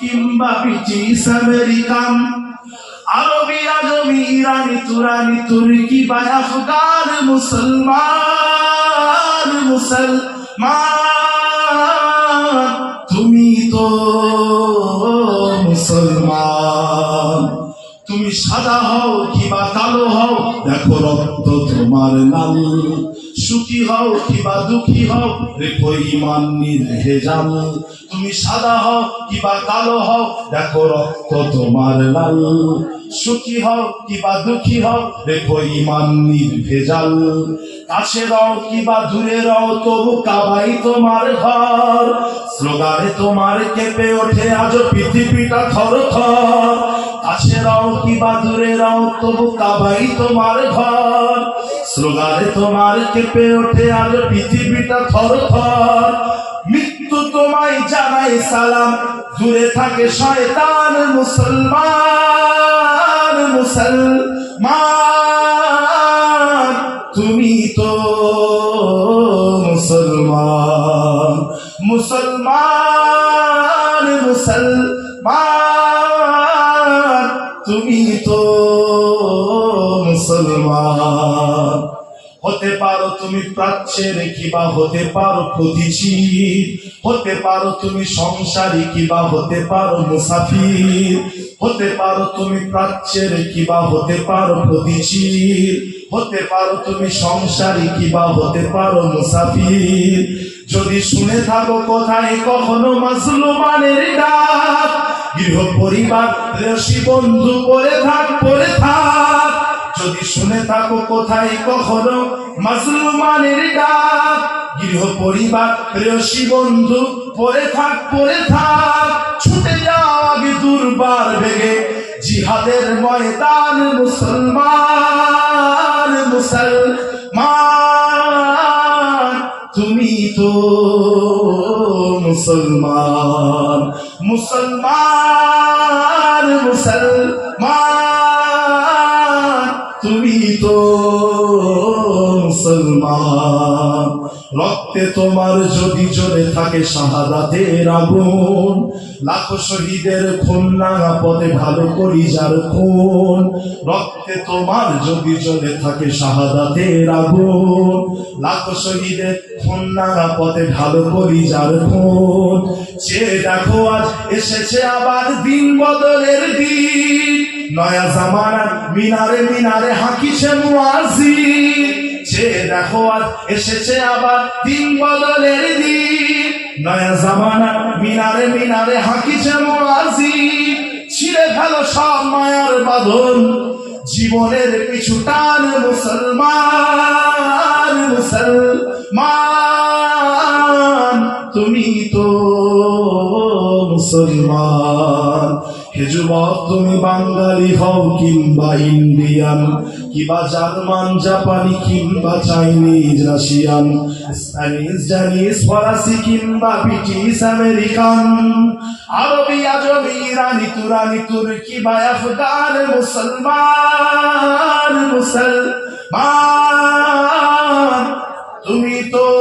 কিংবা British American আরবি, আজমি, ইরানি, তুরানি, তুর্কি বা আফগান, মুসলমান মুসলমান। তুমি তো মুসলমান। তুমি সাদা হও, কিবা কালো হও, দেখো রক্ত তোমার লাল। সুখী হও, কিবা দুঃখী হও, রেখো ইমান নির্ভেজাল তুমি সাদা হও, কিবা কালো হও, দেখো রক্ত তোমার লাল। সুখী হও, কিবা দুঃখী হও, রেখো ইমান নির্ভেজাল কাছে রও, কিবা দূরে রও, তবু কাবাই তোমার ঘর। স্লোগানে তোমার কেঁপে ওঠে আজ পৃথিবীটা থর থর কাছে রও কিবা দূরে রও তবু কাবাই তোমার ঘর। স্লোগানে তোমার কেঁপে ওঠে আজ পৃথিবীটা থর থর। মৃত্যু তোমায় জানাই সালাম, দূরে থাকে শয়তান মুসলমান মুসলমান। তুমি তো মুসলমান মুসলমান মুসলমান। তুমি তো মুসলমান। হতে পারো তুমি প্রাচ্যের কিবা, হতে পারো প্রতিচির হতে পারো তুমি সংসারী কিবা, হতে পারো মুসাফির। হতে পারো তুমি প্রাচ্যের কিবা, হতে পারো প্রতিচির হতে পারো তুমি সংসারী কিবা, হতে পারো মুসাফির। যদি শুনে থাকো কোথায় কখনো মাসলুমানের ডাক গৃহ পরিবার রেশি বন্ধু পরে থাক পরে থাক। যদি শুনে থাকো কোথায় কখনো মাসলুমানের ডাক, গৃহ পরিবার, প্রেয়সী বন্ধু পরে থাক পরে থাক। ছুটে যাও আগে দুর্বার ভেগে জিহাদের ময়দান মুসলমান। মুসলমান মুসলমান মুসলমান তুমি তো মুসলমান। রক্তে তোমার যদি চলে থাকে শাহাদাতের আগুন, লাখো শহীদের খুন পথে ভালো করি যার খুন, রক্তে তোমার যদি জোরে থাকে শাহাদাতের আগুন, লাখো শহীদের খুন পথে ভালো করি যার খুন। সে দেখো আজ এসেছে আবার দিন বদলের দিন, নয়া জামানার মিনারে মিনারে হাঁকিছে মুয়াজিন সে দেখো আজ এসেছে আবার দিন বদলের দিন। নয়া জামানার মিনারে মিনারে হাঁকিছে মুয়াজিন ছিঁড়ে ফেলো সব মায়ার বাঁধন, জীবনের পিছু টান মুসলমান মুসলমান। তুমি তো মুসলমান। চাইনিজ, রাশিয়ান কিংবা ব্রিটিশ, আমেরিকান, আরবি, আজমি, ইরানি, তুরানি, তুর্কি, বা আফগান, মুসলমান মুসলমান। তুমি তো